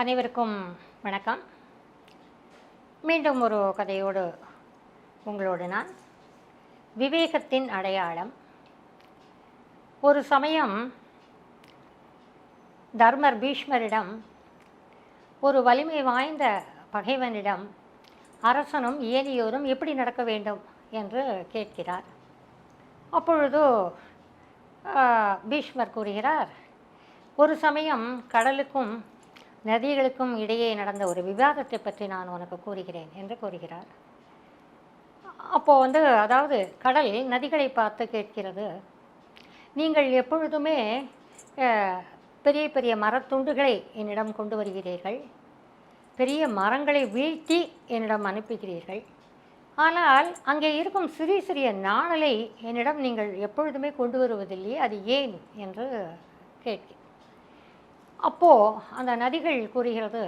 அனைவருக்கும் வணக்கம். மீண்டும் ஒரு கதையோடு உங்களோடு நான். விவேகத்தின் அடையாளம். ஒரு சமயம் தர்மர் பீஷ்மரிடம் ஒரு வலிமை வாய்ந்த பகைவனிடம் அரசனும் ஏனியோரும் எப்படி நடக்க வேண்டும்? என்று கேட்கிறார். அப்பொழுது பீஷ்மர் கூறுகிறார் ஒரு சமயம் கடலுக்கும் நதிகளுக்கும் இடையே நடந்த ஒரு விவாதத்தை பற்றி நான் உனக்கு கூறுகிறேன் என்று கூறுகிறார். அப்போது வந்து அதாவது கடல் நதிகளை பார்த்து கேட்கிறது. நீங்கள் எப்பொழுதுமே பெரிய பெரிய மரத்துண்டுகளை என்னிடம் கொண்டு வருகிறீர்கள். பெரிய மரங்களை வீழ்த்தி என்னிடம் அனுப்புகிறீர்கள். ஆனால் அங்கே இருக்கும் சிறிய சிறிய நாணலை என்னிடம் நீங்கள் எப்பொழுதுமே கொண்டு வருவதில்லையே அது ஏன்? என்று கேட்கிறேன் அப்போது அந்த நதிகள் கூறுகிறது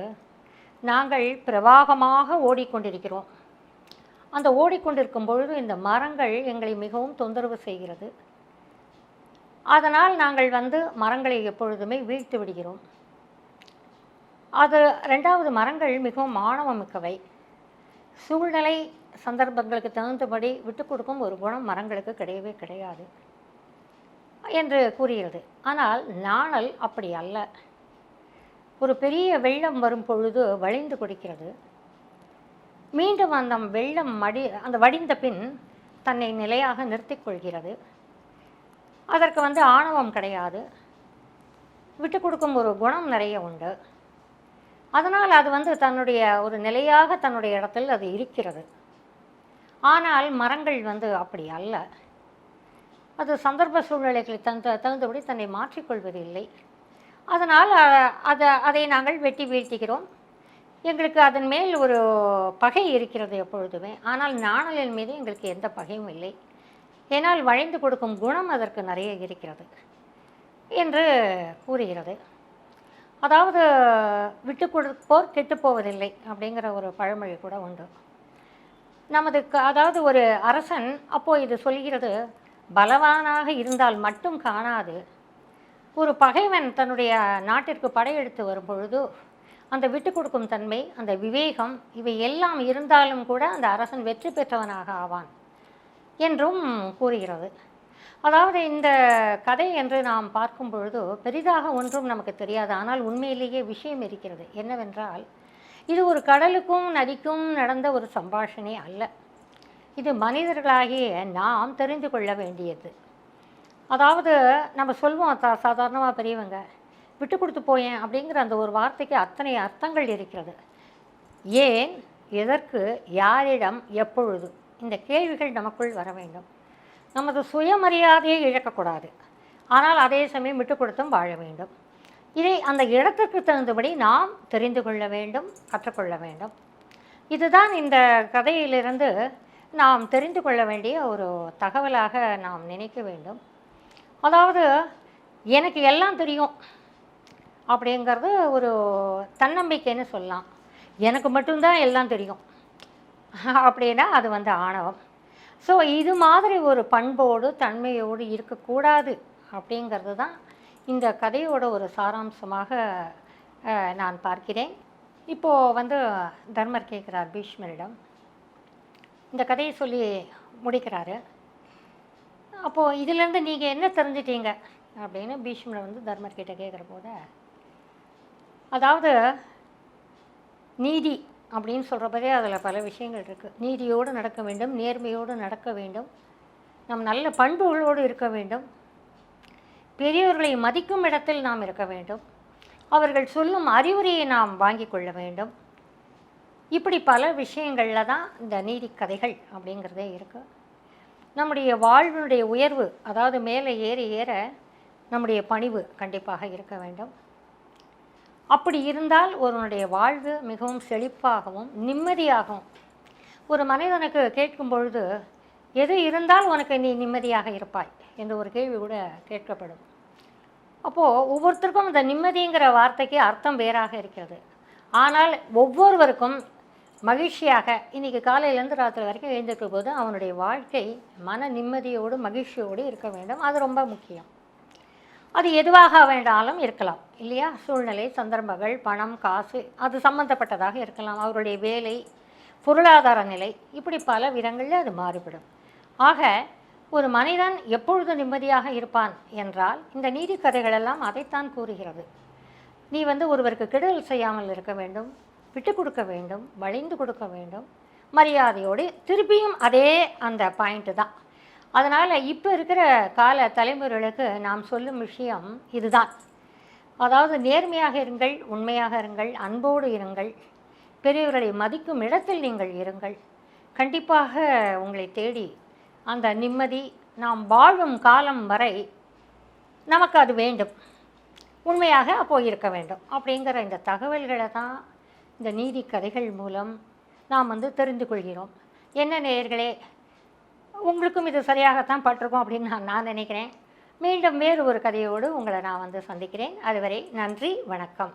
நாங்கள் பிரவாகமாக ஓடிக்கொண்டிருக்கிறோம். அந்த ஓடிக்கொண்டிருக்கும் பொழுது இந்த மரங்கள் எங்களை மிகவும் தொந்தரவு செய்கிறது. அதனால் நாங்கள் வந்து மரங்களை எப்பொழுதுமே வீழ்த்து விடுகிறோம். அது ரெண்டாவது மரங்கள் மிகவும் மாணவமிக்கவை சூழ்நிலை சந்தர்ப்பங்களுக்கு தகுந்தபடி விட்டு கொடுக்கும் ஒரு குணம் மரங்களுக்கு கிடையவே கிடையாது என்று கூறுகிறது. ஆனால் நாணல் அப்படி அல்ல. ஒரு பெரிய வெள்ளம் வரும் பொழுது வழிந்து கொடுக்கிறது. மீண்டும் அந்த வெள்ளம் மடி அந்த வடிந்த பின் தன்னை நிலையாக நிறுத்திக் கொள்கிறது. அதற்கு வந்து ஆணவம் கிடையாது. விட்டு கொடுக்கும் ஒரு குணம் நிறைய உண்டு. அதனால் அது வந்து தன்னுடைய ஒரு நிலையாக தன்னுடைய இடத்தில் அது இருக்கிறது. ஆனால் மரங்கள் வந்து அப்படி அல்ல. அது சந்தர்ப்ப சூழ்நிலைகளை தந்து தகுந்தபடி தன்னை மாற்றிக்கொள்வதில்லை அதனால் அதை அதை நாங்கள் வெட்டி வீழ்த்துகிறோம். எங்களுக்கு அதன் மேல் ஒரு பகை இருக்கிறது எப்பொழுதுமே. ஆனால் நாணலின் மீது எங்களுக்கு எந்த பகையும் இல்லை. ஏனால் வளைந்து கொடுக்கும் குணம் அதற்கு நிறைய இருக்கிறது என்று கூறுகிறது. அதாவது விட்டு கொடுப்போர் கெட்டுப் போவதில்லை அப்படிங்கிற ஒரு பழமொழி கூட உண்டு. நமது க- அதாவது ஒரு அரசன் அப்போது இது சொல்கிறது பலவானாக இருந்தால் மட்டும் காணாது. ஒரு பகைவன் தன்னுடைய நாட்டிற்கு படையெடுத்து வரும் பொழுது அந்த விட்டு கொடுக்கும் தன்மை அந்த விவேகம் இவை எல்லாம் இருந்தாலும் கூட அந்த அரசன் வெற்றி பெற்றவனாக ஆவான் என்றும் கூறுகிறது. அதாவது இந்த கதை என்று நாம் பார்க்கும் பொழுது பெரிதாக ஒன்றும் நமக்கு தெரியாது. ஆனால் உண்மையிலேயே விஷயம் இருக்கிறது. என்னவென்றால் இது ஒரு கடலுக்கும் நதிக்கும் நடந்த ஒரு சம்பாஷணை அல்ல. இது மனிதர்களாகிய நாம் தெரிந்து கொள்ள வேண்டியது. அதாவது நம்ம சொல்வோம் சா சாதாரணமாக பெரியவங்க விட்டு கொடுத்து போயேன் அப்படிங்கிற அந்த ஒரு வார்த்தைக்கு அத்தனை அர்த்தங்கள் இருக்கிறது. ஏன்? எதற்கு? யாரிடம்? எப்பொழுது? இந்த கேள்விகள் நமக்குள் வர வேண்டும். நமது சுயமரியாதையை இழக்கக்கூடாது. ஆனால் அதே சமயம் விட்டு கொடுத்தும் வாழ வேண்டும். இதை அந்த இடத்திற்கு தகுந்தபடி நாம் தெரிந்து கொள்ள வேண்டும் கற்றுக்கொள்ள வேண்டும். இதுதான் இந்த கதையிலிருந்து நாம் தெரிந்து கொள்ள வேண்டிய ஒரு தகவலாக நாம் நினைக்க வேண்டும். அதாவது எனக்கு எல்லாம் தெரியும் அப்படிங்கிறது ஒரு தன்னம்பிக்கைன்னு சொல்லலாம். எனக்கு மட்டும்தான் எல்லாம் தெரியும். அப்படின்னா அது வந்து ஆணவம். ஸோ இது மாதிரி ஒரு பண்போடு தன்மையோடு இருக்கக்கூடாது அப்படிங்கிறது தான் இந்த கதையோட ஒரு சாராம்சமாக நான் பார்க்கிறேன். இப்போது வந்து தர்மர் கேட்குறார் பீஷ்மரிடம். இந்த கதையை சொல்லி முடிக்கிறாரு. அப்போது இதிலேருந்து நீங்கள் என்ன தெரிஞ்சிட்டீங்க? அப்படின்னு பீஷ்மர் வந்து தர்மர் கிட்ட கேட்குற போது அதாவது நீதி அப்படின்னு சொல்கிறப்பதே அதில் பல விஷயங்கள் இருக்குது நீதியோடு நடக்க வேண்டும் நேர்மையோடு நடக்க வேண்டும் நம் நல்ல பண்புகளோடு இருக்க வேண்டும் பெரியவர்களை மதிக்கும் இடத்தில் நாம் இருக்க வேண்டும் அவர்கள் சொல்லும் அறிவுரையை நாம் வாங்கிக் கொள்ள வேண்டும். இப்படி பல விஷயங்களில் தான் இந்த நீதி கதைகள் அப்படிங்கிறதே இருக்குது நம்முடைய வாழ்வினுடைய உயர்வு அதாவது மேலே ஏறி ஏற நம்முடைய பணிவு கண்டிப்பாக இருக்க வேண்டும். அப்படி இருந்தால் ஒருவனுடைய வாழ்வு மிகவும் செழிப்பாகவும் நிம்மதியாகவும் ஒரு மனிதனுக்கு கேட்கும் பொழுது எது இருந்தால் உனக்கு நீ நிம்மதியாக இருப்பாய் என்ற ஒரு கேள்வி கூட கேட்கப்படும். அப்போது ஒவ்வொருத்தருக்கும் இந்த நிம்மதிங்கிற வார்த்தைக்கு அர்த்தம் வேறாக இருக்கிறது. ஆனால் ஒவ்வொருவருக்கும் மகிழ்ச்சியாக இன்றைக்கி காலையிலேருந்து ராத்திரி வரைக்கும் எழுந்திருக்கும் போது அவனுடைய வாழ்க்கை மன நிம்மதியோடு மகிழ்ச்சியோடு இருக்க வேண்டும். அது ரொம்ப முக்கியம். அது எதுவாக வேண்டாலும் இருக்கலாம். இல்லையா? சூழ்நிலை சந்தர்ப்பங்கள் பணம் காசு அது சம்பந்தப்பட்டதாக இருக்கலாம். அவருடைய வேலை பொருளாதார நிலை இப்படி பல விதங்களில் அது மாறுபடும். ஆக ஒரு மனிதன் எப்பொழுது நிம்மதியாக இருப்பான் என்றால் இந்த நீதி கதைகளெல்லாம் அதைத்தான் கூறுகிறது. நீ வந்து ஒருவருக்கு கெடுதல் செய்யாமல் இருக்க வேண்டும். விட்டு கொடுக்க வேண்டும் வளைந்து கொடுக்க வேண்டும். மரியாதையோடு திருப்பியும் அதே அந்த பாயிண்ட்டு தான். அதனால் இப்போ இருக்கிற கால தலைமுறைகளுக்கு நாம் சொல்லும் விஷயம் இதுதான். அதாவது நேர்மையாக இருங்கள் உண்மையாக இருங்கள் அன்போடு இருங்கள். பெரியவர்களை மதிக்கும் இடத்தில் நீங்கள் இருங்கள். கண்டிப்பாக உங்களை தேடி அந்த நிம்மதி நாம் வாழும் காலம் வரை நமக்கு அது வேண்டும். உண்மையாக அப்போது இருக்க வேண்டும் அப்படிங்கிற இந்த தகவல்களை தான் இந்த நீதி கதைகள் மூலம் நாம் வந்து தெரிந்து கொள்கிறோம். என்ன நேயர்களே உங்களுக்கும் இது சரியாகத்தான் பட்டிருக்கோம் அப்படின்னு நான் நான் நினைக்கிறேன். மீண்டும் வேறு ஒரு கதையோடு உங்களை நான் வந்து சந்திக்கிறேன். அதுவரை நன்றி வணக்கம்.